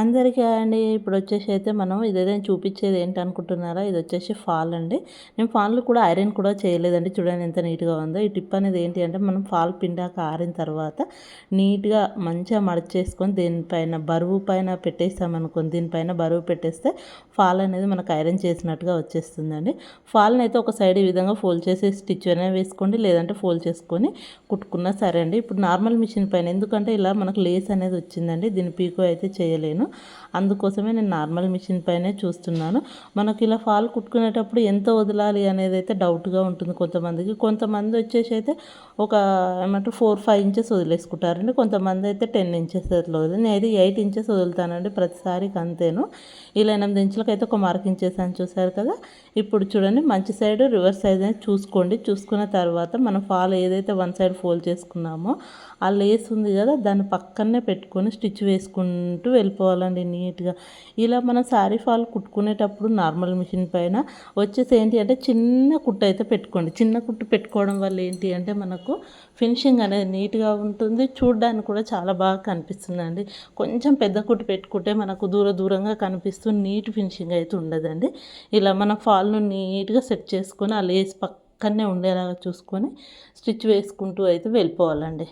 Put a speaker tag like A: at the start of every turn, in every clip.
A: అందరికీ అండి. ఇప్పుడు వచ్చేసి అయితే మనం ఇదేదో చూపించేది ఏంటి అనుకుంటున్నారా? ఇది వచ్చేసి ఫాల్ అండి. నేను ఫాల్ కూడా ఐరన్ కూడా చేయలేదండి. చూడండి ఎంత నీట్గా ఉందో. ఈ టిప్ అనేది ఏంటి అంటే మనం ఫాల్ పిండాక ఆరిన తర్వాత నీట్గా మంచిగా మడిచేసుకొని దీనిపైన బరువు పైన పెట్టేస్తామనుకోండి దీనిపైన బరువు పెట్టేస్తే ఫాల్ అనేది మనకు ఐరన్ చేసినట్టుగా వచ్చేస్తుందండి. ఫాల్ని అయితే ఒక సైడ్ ఈ విధంగా ఫోల్డ్ చేసి స్టిచ్ అయినా వేసుకోండి. లేదంటే ఫోల్డ్ చేసుకొని కుట్టుకున్నా సరే అండి. ఇప్పుడు నార్మల్ మిషన్ పైన ఎందుకంటే ఇలా మనకు లేస్ అనేది వచ్చిందండి. దీని పీకో అయితే చేయలేను. అందుకోసమే నేను నార్మల్ మిషన్ పైనే చూస్తున్నాను. మనకి ఇలా ఫాల్ కుట్టుకునేటప్పుడు ఎంత వదలాలి అనేది అయితే డౌట్గా ఉంటుంది కొంతమందికి. కొంతమంది వచ్చేసి అయితే ఒక ఏమంటారు ఫోర్ ఫైవ్ ఇంచెస్ వదిలేసుకుంటారండి. కొంతమంది అయితే టెన్ ఇంచెస్ అట్లా వదిలి నేను అయితే ఎయిట్ ఇంచెస్ వదులుతానండి ప్రతిసారికి అంతేను. ఇలా ఎనిమిది ఇంచులకు అయితే ఒక మార్కింగ్ చేశాను చూసారు కదా. ఇప్పుడు చూడండి మంచి సైడ్ రివర్స్ సైడ్ అనేది చూసుకోండి. చూసుకున్న తర్వాత మనం ఫాల్ ఏదైతే వన్ సైడ్ ఫోల్డ్ చేసుకున్నామో ఆ లేస్ ఉంది కదా దాన్ని పక్కనే పెట్టుకొని స్టిచ్ వేసుకుంటూ వెళ్ళిపోవాలండి నీట్గా. ఇలా మనం శారీ ఫాల్ కుట్టుకునేటప్పుడు నార్మల్ మిషన్ పైన వచ్చేసి ఏంటి అంటే చిన్న కుట్టు అయితే పెట్టుకోండి. చిన్న కుట్టు పెట్టుకోవడం వల్ల ఏంటి అంటే మనకు ఫినిషింగ్ అనేది నీట్గా ఉంటుంది. చూడడానికి కూడా చాలా బాగా కనిపిస్తుందండి. కొంచెం పెద్ద కుట్టు పెట్టుకుంటే మనకు దూర దూరంగా కనిపిస్తూ నీట్ ఫినిషింగ్ అయితే ఉండదండి. ఇలా మన ఫాల్ను నీట్గా సెట్ చేసుకొని ఆ లేస్ పక్కనే ఉండేలాగా చూసుకొని స్టిచ్ వేసుకుంటూ అయితే వెళ్ళిపోవాలండి.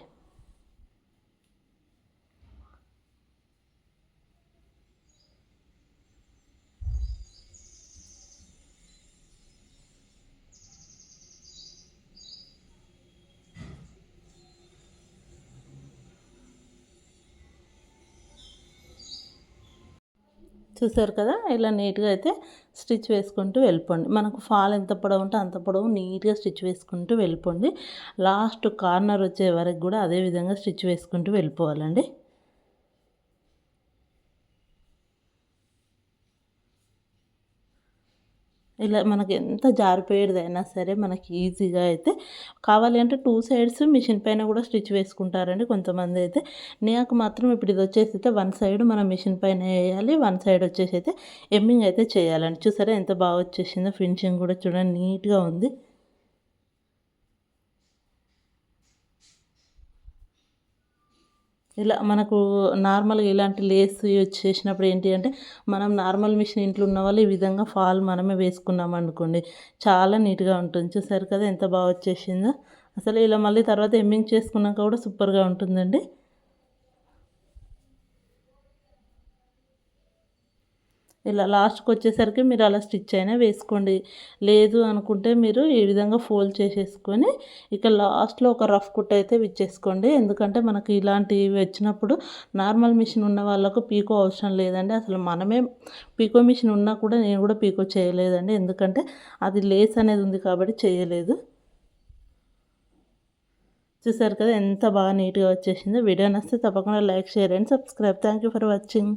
A: చూసారు కదా? ఇలా నీట్గా అయితే స్టిచ్ వేసుకుంటూ వెళ్ళిపోండి. మనకు ఫాల్ ఎంత పొడవు ఉంటే అంత పొడవు నీట్గా స్టిచ్ వేసుకుంటూ వెళ్ళిపోండి. లాస్ట్ కార్నర్ వచ్చే వరకు కూడా అదే విధంగా స్టిచ్ వేసుకుంటూ వెళ్ళిపోవాలండి. ఇలా మనకి ఎంత జారిపోయేదైనా సరే మనకి ఈజీగా అయితే కావాలి అంటే టూ సైడ్స్ మిషన్ పైన కూడా స్టిచ్ వేసుకుంటారండి కొంతమంది అయితే. నాకు మాత్రం ఇప్పుడు ఇది వచ్చేసి అయితే వన్ సైడ్ మనం మిషన్ పైన వేయాలి వన్ సైడ్ వచ్చేసి అయితే ఎమ్మింగ్ అయితే చేయాలండి. చూసారా ఎంత బాగా వచ్చేసిందో ఫినిషింగ్ కూడా చూడండి నీట్గా ఉంది. ఇలా మనకు నార్మల్గా ఇలాంటి లేస్ వచ్చేసినప్పుడు ఏంటి అంటే మనం నార్మల్ మిషన్ ఇంట్లో ఉన్న వాళ్ళు ఈ విధంగా ఫాల్ మనమే వేసుకున్నాం అనుకోండి చాలా నీట్గా ఉంటుంది. చూసారు కదా ఎంత బాగా వచ్చేసిందో. అసలు ఇలా మళ్ళీ తర్వాత ఎమ్మింగ్ చేసుకున్నాక కూడా సూపర్గా ఉంటుందండి. ఇలా లాస్ట్కి వచ్చేసరికి మీరు అలా స్టిచ్ అయినా వేసుకోండి. లేదు అనుకుంటే మీరు ఈ విధంగా ఫోల్డ్ చేసేసుకొని ఇక లాస్ట్లో ఒక రఫ్ కుట్ అయితే విచ్చేసుకోండి. ఎందుకంటే మనకి ఇలాంటివి వచ్చినప్పుడు నార్మల్ మిషన్ ఉన్న వాళ్ళకు పీకో అవసరం లేదండి. అసలు మనమే పీకో మిషన్ ఉన్నా కూడా నేను కూడా పీకో చేయలేదండి. ఎందుకంటే అది లేస్ అనేది ఉంది కాబట్టి చేయలేదు. చూసారు కదా ఎంత బాగా నీట్గా వచ్చేసిందో. వీడియో నచ్చితే తప్పకుండా like share and subscribe. Thank you for watching.